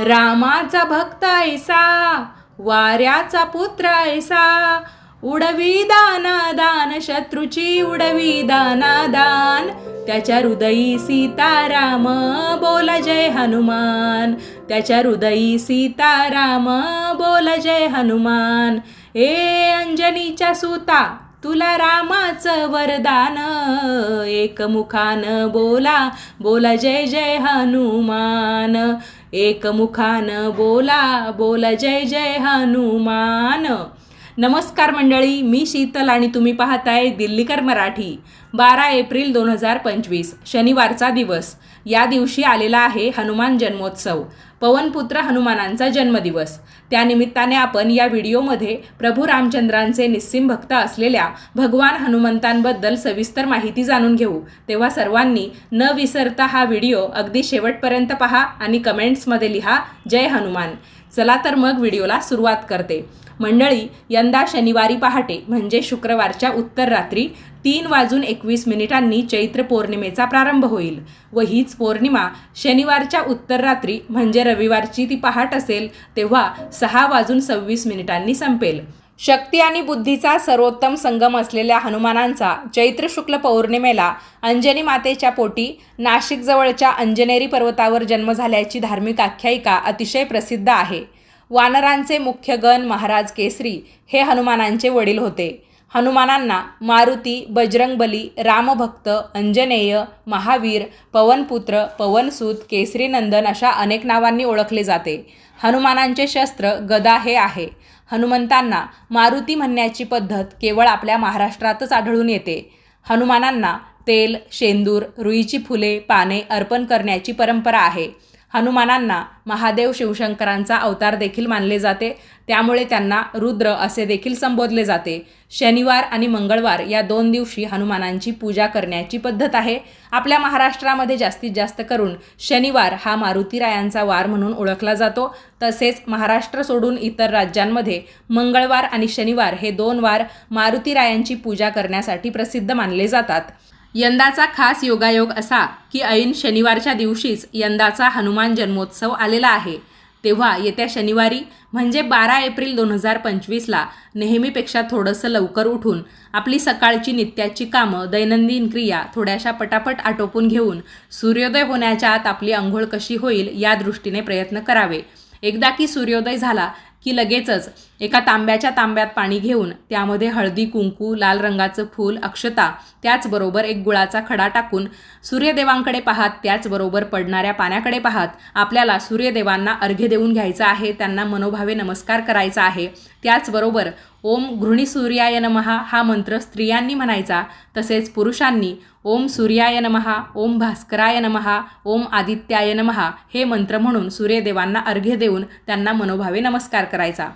रामाचा भक्त ऐसा वाऱ्याचा पुत्र ऐसा. उडवी दाना दान शत्रूची उडवी दाना दान. त्याच्या हृदयी सीताराम बोल जय हनुमान. त्याच्या हृदयी सीताराम बोल जय हनुमान. ए अंजनीच्या सुता तुला रामाचं वरदान. एकमुखान बोला बोला जय जय हनुमान. एकमुखान बोला बोला जय जय हनुमान. नमस्कार मंडळी मी शीतल आणि तुम्ही पाहताय दिल्लीकर मराठी. बारा एप्रिल दोन हजार पंचवीस शनिवारचा दिवस. या दिवशी आलेला आहे हनुमान जन्मोत्सव. पवनपुत्र हनुमानांचा जन्मदिवस. त्यानिमित्ताने आपण या व्हिडिओमध्ये प्रभू रामचंद्रांचे निस्सिम भक्त असलेल्या भगवान हनुमंतांबद्दल सविस्तर माहिती जाणून घेऊ. तेव्हा सर्वांनी न विसरता हा व्हिडिओ अगदी शेवटपर्यंत पहा आणि कमेंट्समध्ये लिहा जय हनुमान. चला तर मग व्हिडिओला सुरुवात करते. मंडळी यंदा शनिवारी पहाटे म्हणजे शुक्रवारच्या उत्तर रात्री तीन वाजून एकवीस मिनिटांनी चैत्र पौर्णिमेचा प्रारंभ होईल व हीच पौर्णिमा शनिवारच्या उत्तर रात्री म्हणजे रविवारची ती पहाट असेल तेव्हा सहा वाजून सव्वीस मिनिटांनी संपेल. शक्ती आणि बुद्धीचा सर्वोत्तम संगम असलेल्या हनुमानांचा चैत्र शुक्ल पौर्णिमेला अंजनी मातेच्या पोटी नाशिकजवळच्या अंजनेरी पर्वतावर जन्म झाल्याची धार्मिक आख्यायिका अतिशय प्रसिद्ध आहे. वानरांचे मुख्य गण महाराज केसरी हे हनुमानांचे वडील होते. हनुमानांना मारुती बजरंगबली रामभक्त अंजनेय महावीर पवनपुत्र पवनसूत केसरीनंदन अशा अनेक नावांनी ओळखले जाते. हनुमानांचे शस्त्र गदा हे आहे. हनुमंतांना मारुती म्हणण्याची पद्धत केवळ आपल्या महाराष्ट्रातच आढळून येते. हनुमानांना तेल शेंदूर रुईची फुले पाने अर्पण करण्याची परंपरा आहे. हनुमानांना महादेव शिवशंकरांचा अवतार देखील मानले जाते. त्यामुळे त्यांना रुद्र असे देखील संबोधले जाते. शनिवार आणि मंगळवार या दोन दिवशी हनुमानांची पूजा करण्याची पद्धत आहे. आपल्या महाराष्ट्रामध्ये जास्तीत जास्त करून शनिवार हा मारुतीरायांचा वार म्हणून ओळखला जातो. तसेच महाराष्ट्र सोडून इतर राज्यांमध्ये मंगळवार आणि शनिवार हे दोन वार मारुतीरायांची पूजा करण्यासाठी प्रसिद्ध मानले जातात. यंदाचा खास योगायोग असा की ऐन शनिवारच्या दिवशीच यंदाचा हनुमान जन्मोत्सव आलेला आहे. तेव्हा येत्या शनिवारी म्हणजे बारा एप्रिल दोन हजार पंचवीसला नेहमीपेक्षा थोडंसं लवकर उठून आपली सकाळची नित्याची कामं दैनंदिन क्रिया थोड्याशा पटापट आटोपून घेऊन सूर्योदय होण्याच्या आत आपली आंघोळ कशी होईल या दृष्टीने प्रयत्न करावे. एकदा की सूर्योदय झाला की लगेचच एका तांब्याच्या तांब्यात पाणी घेऊन त्यामध्ये हळदी कुंकू लाल रंगाचं फूल अक्षता त्याचबरोबर एक गुळाचा खडा टाकून सूर्यदेवांकडे पाहत त्याचबरोबर पडणाऱ्या पाण्याकडे पाहत आपल्याला सूर्यदेवांना अर्घ्य देऊन घ्यायचा आहे त्यांना मनोभावे नमस्कार करायचा आहे. त्याचबरोबर ओम घृणी सूर्याय नमहा हा मंत्र स्त्रियांनी म्हणायचा तसेच पुरुषांनी ओम सूर्याय नमहा ओम भास्कराय नमहा ओम आदित्याय नमहा हे मंत्र म्हणून सूर्यदेवांना अर्घ्य देऊन त्यांना मनोभावे नमस्कार करायचा.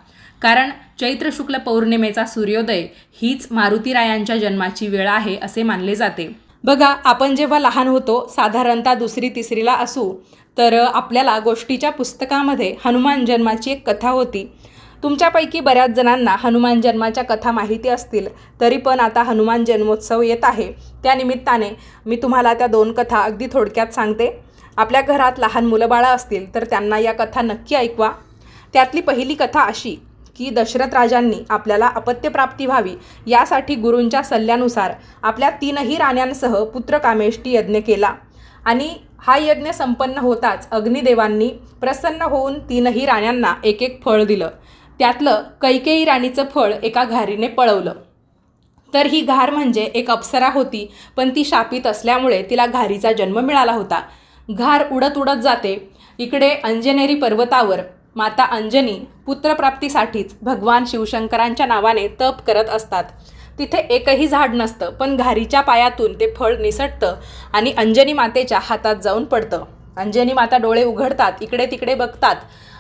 कारण चैत्र शुक्ल पौर्णिमेचा सूर्योदय हीच मारुतीरायांच्या जन्माची वेळ आहे असे मानले जाते. बघा आपण जेव्हा लहान होतो साधारणतः दुसरी तिसरीला असू तर आपल्याला गोष्टीच्या पुस्तकामध्ये हनुमान जन्माची एक कथा होती. तुमच्यापैकी बऱ्याच जणांना हनुमान जन्माच्या कथा माहिती असतील तरी पण आता हनुमान जन्मोत्सव येत आहे. त्यानिमित्ताने मी तुम्हाला त्या दोन कथा अगदी थोडक्यात सांगते. आपल्या घरात लहान मुलं बाळं असतील तर त्यांना या कथा नक्की ऐकवा. त्यातली पहिली कथा अशी की दशरथ राजांनी आपल्याला अपत्यप्राप्ती व्हावी यासाठी गुरूंच्या सल्ल्यानुसार आपल्या तीनही राण्यांसह पुत्र कामेष्टी यज्ञ केला. आणि हा यज्ञ संपन्न होताच अग्निदेवांनी प्रसन्न होऊन तीनही राण्यांना एक एक फळ दिलं. त्यातलं कैकेयी राणीचं फळ एका घारीने पळवलं. तर ही घार म्हणजे एक अप्सरा होती पण ती शापित असल्यामुळे तिला घारीचा जन्म मिळाला होता. घार उडत उडत जाते. इकडे अंजनेरी पर्वतावर माता अंजनी पुत्रप्राप्तीसाठीच भगवान शिवशंकरांच्या नावाने तप करत असतात. तिथे एकही झाड नसतं पण घारीच्या पायातून ते फळ निसटतं आणि अंजनी मातेच्या हातात जाऊन पडतं. अंजनी माता डोळे उघडतात इकडे तिकडे बघतात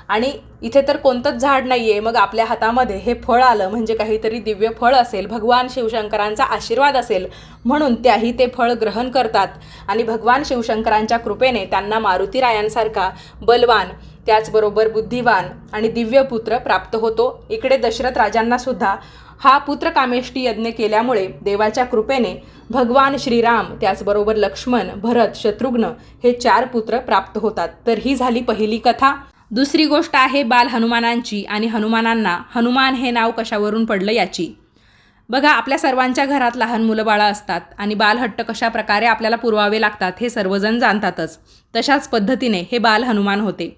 आणि इथे तर कोणतंच झाड नाही आहे मग आपल्या हातामध्ये हे फळ आलं म्हणजे काहीतरी दिव्य फळ असेल भगवान शिवशंकरांचा आशीर्वाद असेल म्हणून त्याही ते फळ ग्रहण करतात. आणि भगवान शिवशंकरांच्या कृपेने त्यांना मारुतीरायांसारखा बलवान त्याचबरोबर बुद्धिवान आणि दिव्य पुत्र प्राप्त होतो. इकडे दशरथ राजांना सुद्धा हा पुत्रकामेष्टी यज्ञ केल्यामुळे देवाच्या कृपेने भगवान श्रीराम त्याचबरोबर लक्ष्मण भरत शत्रुघ्न हे चार पुत्र प्राप्त होतात. तर ही झाली पहिली कथा. दुसरी गोष्ट आहे बाल हनुमानांची आणि हनुमानांना हनुमान हे नाव कशावरून पडलं याची? बघा आपल्या सर्वांच्या घरात लहान मुलं बाळं असतात आणि बालहट्ट कशा प्रकारे आपल्याला पुरवावे लागतात हे सर्वजण जाणतातच. तशाच पद्धतीने हे बाल हनुमान होते.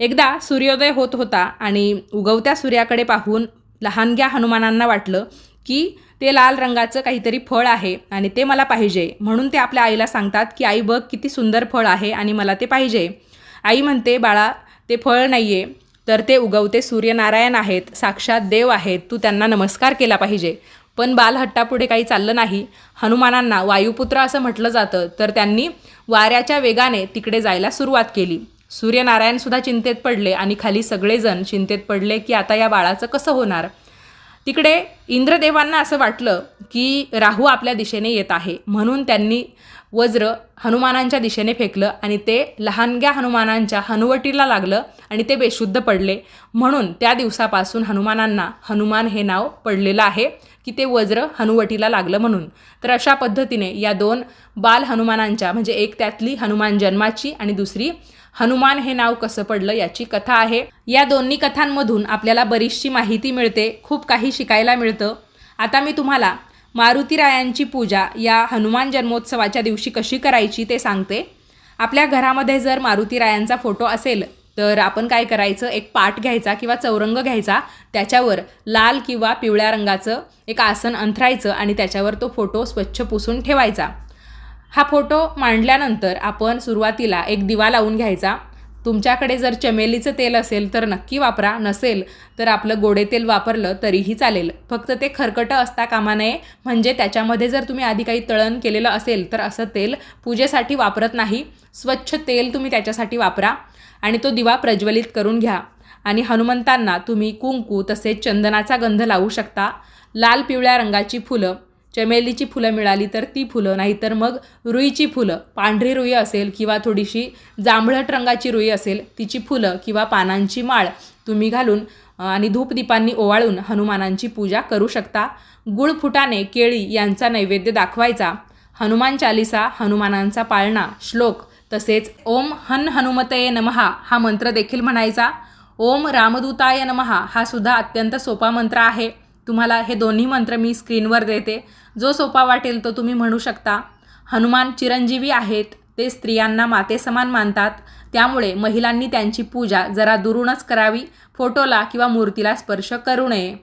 एकदा सूर्योदय होत होता आणि उगवत्या सूर्याकडे पाहून लहानग्या हनुमानांना वाटलं की ते लाल रंगाचं काहीतरी फळ आहे आणि ते मला पाहिजे. म्हणून ते आपल्या आईला सांगतात की आई बघ किती सुंदर फळ आहे आणि मला ते पाहिजे. आई म्हणते बाळा ते फळ नाही आहे तर ते उगवते सूर्यनारायण आहेत साक्षात देव आहेत तू त्यांना नमस्कार केला पाहिजे. पण बालहट्टापुढे काही चाललं नाही. हनुमानांना वायुपुत्र असं म्हटलं जातं तर त्यांनी वाऱ्याच्या वेगाने तिकडे जायला सुरुवात केली. सूर्यनारायणसुद्धा चिंतेत पडले आणि खाली सगळेजण चिंतेत पडले की आता या बाळाचं कसं होणार? तिकडे इंद्रदेवांना असं वाटलं की राहू आपल्या दिशेने येत आहे. म्हणून त्यांनी वज्र हनुमानांच्या दिशेने फेकलं आणि ते लहानग्या हनुमानांच्या हनुवटीला लागलं आणि ते बेशुद्ध पडले. म्हणून त्या दिवसापासून हनुमानांना हनुमान हे नाव पडलेलं आहे की ते वज्र हनुवटीला लागलं म्हणून. तर अशा पद्धतीने या दोन बाल हनुमानांच्या म्हणजे एक त्यातली हनुमान जन्माची आणि दुसरी हनुमान हे नाव कसं पडलं याची कथा आहे. या दोन्ही कथांमधून आपल्याला बरीचशी माहिती मिळते खूप काही शिकायला मिळतं. आता मी तुम्हाला मारुतीरायांची पूजा या हनुमान जन्मोत्सवाच्या दिवशी कशी करायची ते सांगते. आपल्या घरामध्ये जर मारुतीरायांचा फोटो असेल तर आपण काय करायचं? एक पाट घ्यायचा किंवा चौरंग घ्यायचा. त्याच्यावर लाल किंवा पिवळ्या रंगाचं एक आसन अंथरायचं आणि त्याच्यावर तो फोटो स्वच्छ पुसून ठेवायचा. हा फोटो मांडल्यानंतर आपण सुरुवातीला एक दिवा लावून घ्यायचा. तुमच्याकडे जर चमेलीचं तेल असेल तर नक्की वापरा. नसेल तर आपलं गोडे तेल वापरलं तरीही चालेल. फक्त ते खरकटं असता कामा नये. म्हणजे त्याच्यामध्ये जर तुम्ही आधी काही तळण केलेलं असेल तर असं तेल पूजेसाठी वापरत नाही. स्वच्छ तेल तुम्ही त्याच्यासाठी वापरा आणि तो दिवा प्रज्वलित करून घ्या. आणि हनुमंतांना तुम्ही कुंकू तसेच चंदनाचा गंध लावू शकता. लाल पिवळ्या रंगाची फुलं चमेलीची फुलं मिळाली तर ती फुलं नाहीतर मग रुईची फुलं. पांढरी रुई असेल किंवा थोडीशी जांभळट रंगाची रुई असेल तिची फुलं किंवा पानांची माळ तुम्ही घालून आणि धूपदीपांनी ओवाळून हनुमानांची पूजा करू शकता. गुळ फुटाने केळी यांचा नैवेद्य दाखवायचा. हनुमान चालिसा हनुमानांचा पाळणा श्लोक तसेच ओम हन हनुमतये नमहा हा मंत्र देखील म्हणायचा. ओम रामदूताय नमहा हा सुद्धा अत्यंत सोपा मंत्र आहे. तुम्हाला हे दोन्ही मंत्र मी स्क्रीनवर देते. जो सोपा वाटेल तो तुम्ही म्हणू शकता. हनुमान चिरंजीवी आहेत ते स्त्रियांना मातेसमान मानतात. त्यामुळे महिलांनी त्यांची पूजा जरा दुरूनच करावी फोटोला किंवा मूर्तीला स्पर्श करू नये.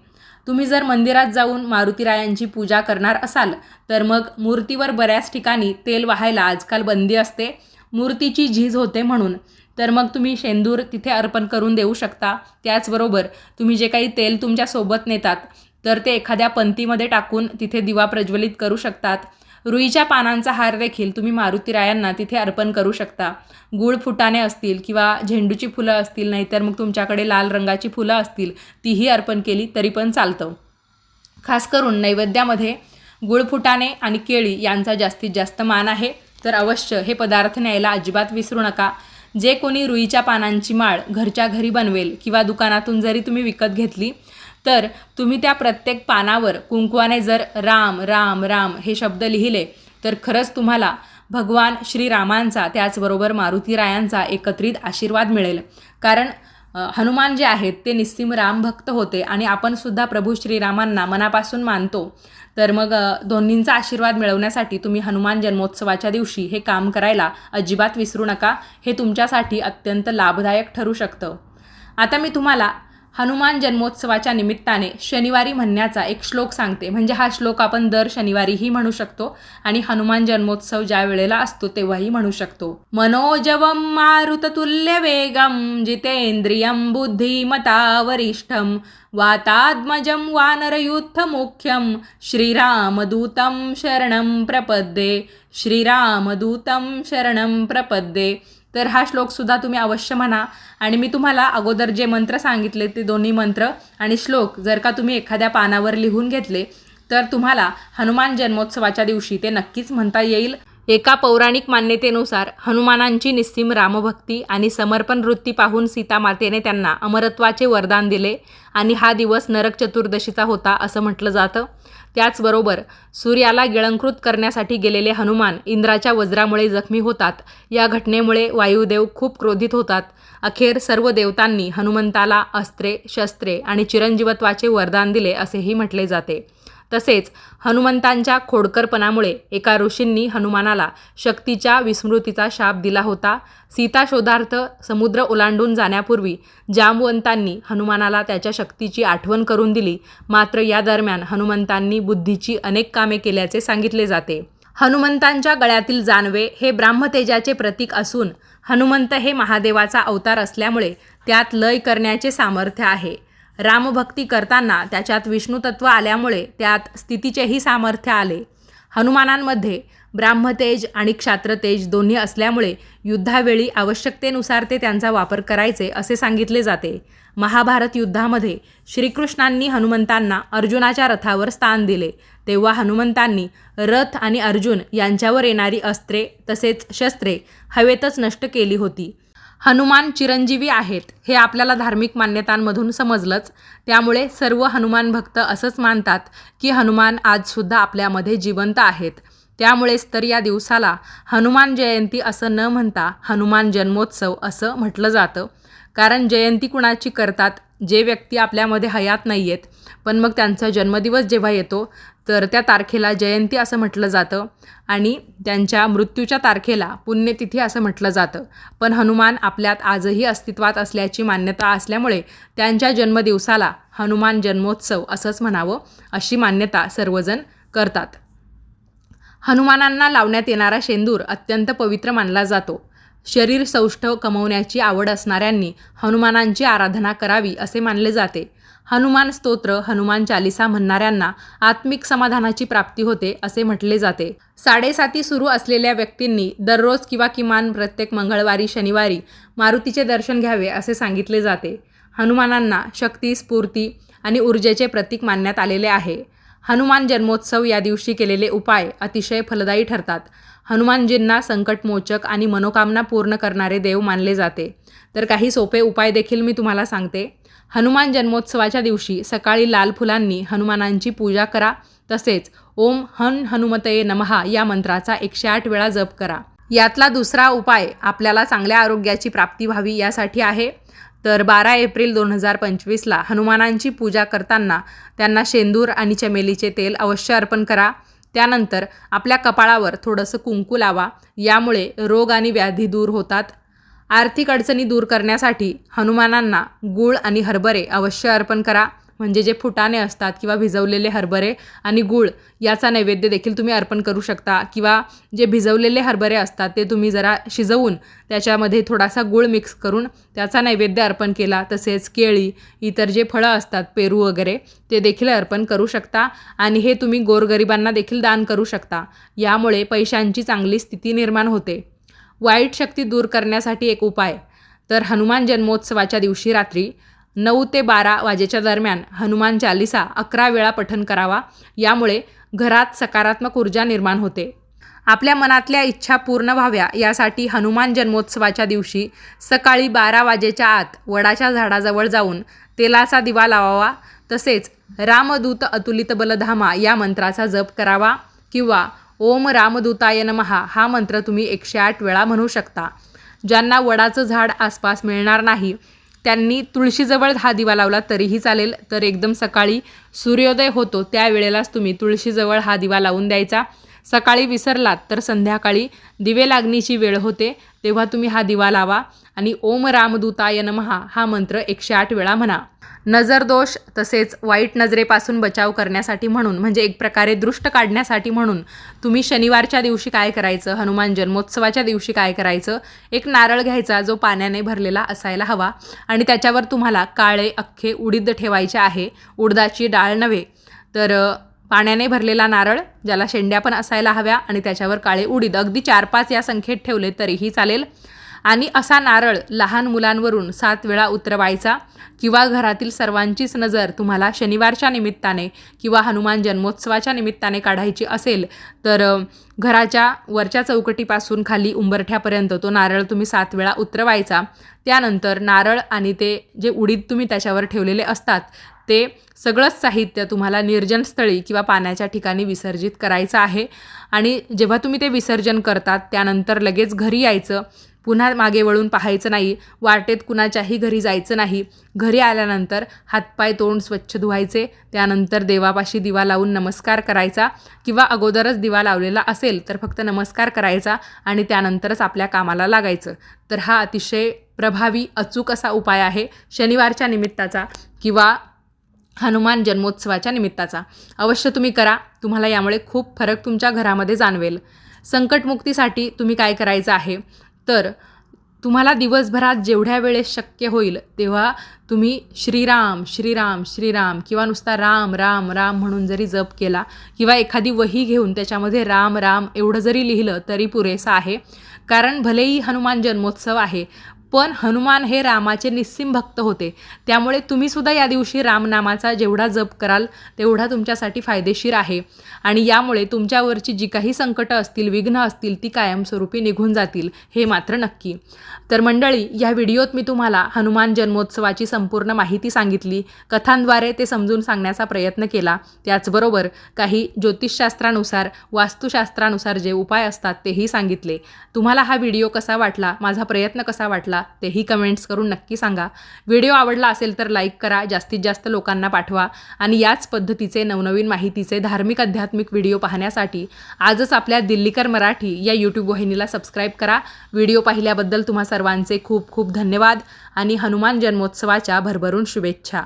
तुम्ही जर मंदिरात जाऊन मारुतीरायांची पूजा करणार असाल तर मग मूर्तीवर बऱ्याच ठिकाणी तेल वाहायला आजकाल बंदी असते. मूर्तीची झीज होते म्हणून. तर मग तुम्ही शेंदूर तिथे अर्पण करून देऊ शकता. त्याचबरोबर तुम्ही जे काही तेल तुमच्यासोबत नेतात तर ते एखाद्या पंतीमध्ये टाकून तिथे दिवा प्रज्वलित करू शकतात. रुईच्या पानांचा हार देखील तुम्ही मारुतीरायांना तिथे अर्पण करू शकता. गुळ फुटाणे असतील किंवा झेंडूची फुलं असतील नाहीतर मग तुमच्याकडे लाल रंगाची फुलं असतील तीही अर्पण केली तरी पण चालतं. खास करून नैवेद्यामध्ये गुळ फुटाणे आणि केळी यांचा जास्तीत जास्त मान आहे. तर अवश्य हे पदार्थ न्यायला अजिबात विसरू नका. जे कोणी रुईच्या पानांची माळ घरच्या घरी बनवेल किंवा दुकानातून जरी तुम्ही विकत घेतली तर तुम्ही त्या प्रत्येक पानावर कुंकवाने जर राम राम राम हे शब्द लिहिले तर खरंच तुम्हाला भगवान श्रीरामांचा त्याचबरोबर मारुतीरायांचा एकत्रित आशीर्वाद मिळेल. कारण हनुमान जे आहेत ते निस्सिम रामभक्त होते आणि आपण सुद्धा प्रभू श्रीरामांना मनापासून मानतो. तर मग दोन्हींचा आशीर्वाद मिळवण्यासाठी तुम्ही हनुमान जन्मोत्सवाच्या दिवशी हे काम करायला अजिबात विसरू नका. हे तुमच्यासाठी अत्यंत लाभदायक ठरू शकतं. आता मी तुम्हाला हनुमान जन्मोत्सवाच्या निमित्ताने शनिवारी म्हणण्याचा एक श्लोक सांगते. म्हणजे हा श्लोक आपण दर शनिवारीही म्हणू शकतो आणि हनुमान जन्मोत्सव ज्या वेळेला असतो तेव्हाही म्हणू शकतो. मनोजवम मारुततुल्य वेगम जितेंद्रियम बुद्धिमता वरिष्ठम वातात्मजं वानरयुद्धमुख्यं श्रीरामदूतम शरणं प्रपद्ये. श्रीरामदूतम शरणं प्रपद्ये. तर हा श्लोकसुद्धा तुम्ही अवश्य म्हणा. आणि मी तुम्हाला अगोदर जे मंत्र सांगितले ते दोन्ही मंत्र आणि श्लोक जर का तुम्ही एखाद्या पानावर लिहून घेतले तर तुम्हाला हनुमान जन्मोत्सवाच्या दिवशी ते नक्कीच म्हणता येईल. एका पौराणिक मान्यतेनुसार हनुमानांची निस्सीम रामभक्ती आणि समर्पण वृत्ती पाहून सीतामातेने त्यांना अमरत्वाचे वरदान दिले आणि हा दिवस नरक चतुर्दशीचा होता असं म्हटलं जातं. त्याचबरोबर सूर्याला गिळंकृत करण्यासाठी गेलेले हनुमान इंद्राच्या वज्रामुळे जखमी होतात. या घटनेमुळे वायुदेव खूप क्रोधित होतात. अखेर सर्व देवतांनी हनुमंताला अस्त्रे शस्त्रे आणि चिरंजीवत्वाचे वरदान दिले असेही म्हटले जाते. तसेच हनुमंतांच्या खोडकरपणामुळे एका ऋषींनी हनुमानाला शक्तीच्या विस्मृतीचा शाप दिला होता. सीता शोधार्थ समुद्र ओलांडून जाण्यापूर्वी जामवंतांनी हनुमानाला त्याच्या शक्तीची आठवण करून दिली. मात्र या दरम्यान हनुमंतांनी बुद्धीची अनेक कामे केल्याचे सांगितले जाते. हनुमंतांच्या गळ्यातील जानवे हे ब्राह्मतेजाचे प्रतीक असून हनुमंत हे महादेवाचा अवतार असल्यामुळे त्यात लय करण्याचे सामर्थ्य आहे. रामभक्ती करताना त्याच्यात विष्णुतत्व आल्यामुळे त्यात स्थितीचेही सामर्थ्य आले. हनुमानांमध्ये ब्राह्मतेज आणि क्षात्रतेज दोन्ही असल्यामुळे युद्धावेळी आवश्यकतेनुसार ते त्यांचा वापर करायचे असे सांगितले जाते. महाभारत युद्धामध्ये श्रीकृष्णांनी हनुमंतांना अर्जुनाच्या रथावर स्थान दिले. तेव्हा हनुमंतांनी रथ आणि अर्जुन यांच्यावर येणारी अस्त्रे तसेच शस्त्रे हवेतच नष्ट केली होती. हनुमान चिरंजीवी आहेत हे आपल्याला धार्मिक मान्यतांमधून समजलंच. त्यामुळे सर्व हनुमान भक्त असंच मानतात की हनुमान आजसुद्धा आपल्यामध्ये जिवंत आहेत. त्यामुळेच तर या दिवसाला हनुमान जयंती असं न म्हणता हनुमान जन्मोत्सव असं म्हटलं जातं. कारण जयंती कुणाची करतात जे व्यक्ती आपल्यामध्ये हयात नाही आहेत पण मग त्यांचा जन्मदिवस जेव्हा येतो तर त्या तारखेला जयंती असं म्हटलं जातं आणि त्यांच्या मृत्यूच्या तारखेला पुण्यतिथी असं म्हटलं जातं. पण हनुमान आपल्यात आजही अस्तित्वात असल्याची मान्यता असल्यामुळे त्यांच्या जन्मदिवसाला हनुमान जन्मोत्सव असंच म्हणावं अशी मान्यता सर्वजण करतात. हनुमानांना लावण्यात येणारा शेंदूर अत्यंत पवित्र मानला जातो. शरीर सौष्ठव कमवण्याची आवड असणाऱ्यांनी हनुमानांची आराधना करावी असे मानले जाते. हनुमान स्तोत्र हनुमान चालिसा म्हणणाऱ्यांना आत्मिक समाधानाची प्राप्ती होते असे म्हटले जाते. साडेसाती सुरू असलेल्या व्यक्तींनी दररोज किंवा किमान प्रत्येक मंगळवारी शनिवारी मारुतीचे दर्शन घ्यावे असे सांगितले जाते. हनुमानांना शक्ती स्फूर्ती आणि ऊर्जेचे प्रतीक मानण्यात आलेले आहे. हनुमान जन्मोत्सव या दिवशी केलेले उपाय अतिशय फलदायी ठरतात. हनुमानजींना संकटमोचक आणि मनोकामना पूर्ण करणारे देव मानले जाते. तर काही सोपे उपाय देखील मी तुम्हाला सांगते. हनुमान जन्मोत्सवाच्या दिवशी सकाळी लाल फुलांनी हनुमानांची पूजा करा. तसेच ओम हन हनुमतये नमहा या मंत्राचा एकशे आठ वेळा जप करा. यातला दुसरा उपाय आपल्याला चांगल्या आरोग्याची प्राप्ती व्हावी यासाठी आहे. तर बारा एप्रिल दोन हजार पंचवीसला हनुमानांची पूजा करताना त्यांना शेंदूर आणि चमेलीचे तेल अवश्य अर्पण करा. त्यानंतर आपल्या कपाळावर थोडंसं कुंकू लावा. यामुळे रोग आणि व्याधी दूर होतात. आर्थिक अडचणी दूर करण्यासाठी हनुमानांना गूळ आणि हरभरे अवश्य अर्पण करा. म्हणजे जे फुटाणे असतात किंवा भिजवलेले हरभरे आणि गूळ याचा नैवेद्य देखील तुम्ही अर्पण करू शकता. किंवा जे भिजवलेले हरभरे असतात ते तुम्ही जरा शिजवून त्याच्यामध्ये थोडासा गूळ मिक्स करून त्याचा नैवेद्य अर्पण केला. तसेच केळी इतर जे फळं असतात पेरू वगैरे ते देखील अर्पण करू शकता. आणि हे तुम्ही गोरगरिबांना देखील दान करू शकता. यामुळे पैशांची चांगली स्थिती निर्माण होते. वाईट शक्ती दूर करण्यासाठी एक उपाय. तर हनुमान जन्मोत्सवाच्या दिवशी रात्री नऊ ते बारा वाजेच्या दरम्यान हनुमान चालिसा अकरा वेळा पठन करावा. यामुळे घरात सकारात्मक ऊर्जा निर्माण होते. आपल्या मनातल्या इच्छा पूर्ण व्हाव्या यासाठी हनुमान जन्मोत्सवाच्या दिवशी सकाळी बारा वाजेच्या आत वडाच्या झाडाजवळ जाऊन तेलाचा दिवा लावावा. तसेच रामदूत अतुलित बलधामा या मंत्राचा जप करावा किंवा ओम रामदूताय नमहा हा मंत्र तुम्ही एकशे आठ वेळा म्हणू शकता. ज्यांना वडाचं झाड आसपास मिळणार नाही त्यांनी तुळशीजवळ हा दिवा लावला तरीही चालेल. तर एकदम सकाळी सूर्योदय होतो त्यावेळेलाच तुम्ही तुळशीजवळ हा दिवा लावून द्यायचा. सकाळी विसरलात तर संध्याकाळी दिवे लागणीची वेळ होते तेव्हा तुम्ही हा दिवा लावा आणि ओम रामदूताय नमहा हा मंत्र एकशे आठ वेळा म्हणा. नजरदोष तसेच वाईट नजरेपासून बचाव करण्यासाठी म्हणून म्हणजे एक प्रकारे दृष्ट काढण्यासाठी म्हणून तुम्ही शनिवारच्या दिवशी काय करायचं हनुमान जन्मोत्सवाच्या दिवशी काय करायचं एक नारळ घ्यायचा जो पाण्याने भरलेला असायला हवा आणि त्याच्यावर तुम्हाला काळे अख्खे उडीद ठेवायचे आहे उडदाची डाळ नव्हे. तर पाण्याने भरलेला नारळ ज्याला शेंड्या पण असायला हव्या आणि त्याच्यावर काळे उडीद अगदी चार पाच या संख्येत ठेवले तरीही चालेल. आणि असा नारळ लहान मुलांवरून सात वेळा उतरवायचा किंवा घरातील सर्वांचीच नजर तुम्हाला शनिवारच्या निमित्ताने किंवा हनुमान जन्मोत्सवाच्या निमित्ताने काढायची असेल तर घराच्या वरच्या चौकटीपासून खाली उंबरठ्यापर्यंत तो नारळ तुम्ही सात वेळा उतरवायचा. त्यानंतर नारळ आणि ते जे उडीद तुम्ही त्याच्यावर ठेवलेले असतात ते सगळंच साहित्य तुम्हाला निर्जन स्थळी किंवा पाण्याच्या ठिकाणी विसर्जित करायचं आहे. आणि जेव्हा तुम्ही ते विसर्जन करतात त्यानंतर लगेच घरी यायचं. पुन्हा मागे वळून पाहायचं नाही. वाटेत कुणाच्याही घरी जायचं नाही. घरी आल्यानंतर हातपाय तोंड स्वच्छ धुवायचे. त्यानंतर देवापाशी दिवा लावून नमस्कार करायचा. किंवा अगोदरच दिवा लावलेला असेल तर फक्त नमस्कार करायचा आणि त्यानंतरच आपल्या कामाला लागायचं. तर हा अतिशय प्रभावी अचूक असा उपाय आहे. शनिवारच्या निमित्ताचा किंवा हनुमान जन्मोत्सवाच्या निमित्ताचा. अवश्य तुम्ही करा. तुम्हाला यामुळे खूप फरक तुमच्या घरामध्ये जाणवेल. संकटमुक्तीसाठी तुम्ही काय करायचं आहे? तर तुम्हाला दिवसभरात जेवढ्या वेळेस शक्य होईल तेव्हा तुम्ही श्रीराम श्रीराम श्रीराम किंवा नुसता राम राम राम म्हणून जरी जप केला किंवा एखादी वही घेऊन त्याच्यामध्ये राम राम एवढं जरी लिहिलं तरी पुरेसं आहे. कारण भलेही हनुमान जन्मोत्सव आहे पण हनुमान हे रामाचे निस्सिम भक्त होते. त्यामुळे तुम्हीसुद्धा या दिवशी रामनामाचा जेवढा जप कराल तेवढा तुमच्यासाठी फायदेशीर आहे. आणि यामुळे तुमच्यावरची जी काही संकटं असतील विघ्न असतील ती कायमस्वरूपी निघून जातील हे मात्र नक्की. तर मंडळी या व्हिडिओत मी तुम्हाला हनुमान जन्मोत्सवाची संपूर्ण माहिती सांगितली. कथांद्वारे ते समजून सांगण्याचा प्रयत्न केला. त्याचबरोबर काही ज्योतिषशास्त्रानुसार वास्तुशास्त्रानुसार जे उपाय असतात तेही सांगितले. तुम्हाला हा व्हिडिओ कसा वाटला? माझा प्रयत्न कसा वाटला? तेही कमेंट्स करून नक्की सांगा. व्हिडिओ आवडला असेल तर लाईक करा जास्तीत जास्त लोकांना पाठवा आणि याच पद्धतीचे नवनवीन माहितीचे धार्मिक आध्यात्मिक व्हिडिओ पाहण्यासाठी आजच आपल्या दिल्लीकर मराठी या यूट्यूब वाहिनीला सबस्क्राईब करा. व्हिडिओ पाहिल्याबद्दल तुम्हा सर्वांचे खूप खूप धन्यवाद आणि हनुमान जन्मोत्सवाच्या भरभरून शुभेच्छा.